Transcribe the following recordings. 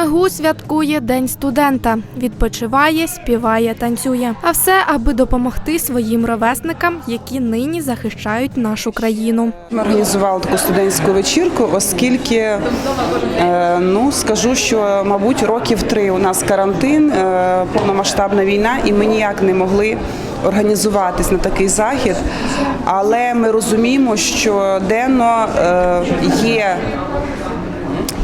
Мегу святкує День студента. Відпочиває, співає, танцює. А все, аби допомогти своїм ровесникам, які нині захищають нашу країну. Ми організували таку студентську вечірку, оскільки е, ну скажу, що мабуть років три у нас карантин, е, повномасштабна війна, і ми ніяк не могли організуватись на такий захід. Але ми розуміємо, що денно е, є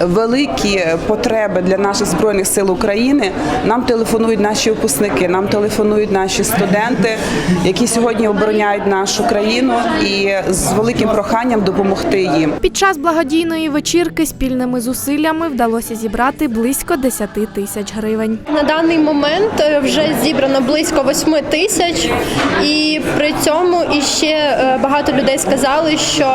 великі потреби для наших збройних сил України. Нам телефонують наші випускники, нам телефонують наші студенти, які сьогодні обороняють нашу країну, і з великим проханням допомогти їм. Під час благодійної вечірки спільними зусиллями вдалося зібрати близько 10 тисяч гривень. На даний момент е, вже зібрано близько 8 тисяч, і при цьому іще е, багато людей сказали, що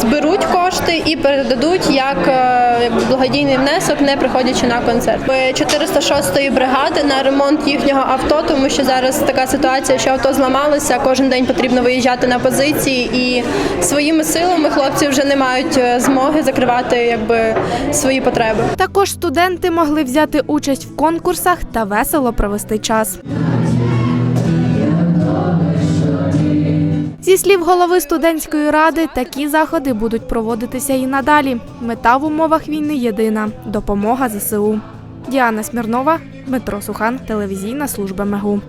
зберуть кошти і передадуть як е, благодійний внесок, не приходячи на концерт. Ми 406-ї бригади на ремонт їхнього авто, тому що зараз така ситуація, що авто зламалося. Кожен день потрібно виїжджати на позиції, і своїми силами хлопці вже не мають е, змоги закривати якби свої потреби. Також студенти могли взяти участь в конкурсах та весело провести час. Слів голови студентської ради, такі заходи будуть проводитися і надалі. Мета в умовах війни єдина допомога ЗСУ. Діана Смірнова, Дмитро Сухан, телевізійна служба МЕГУ.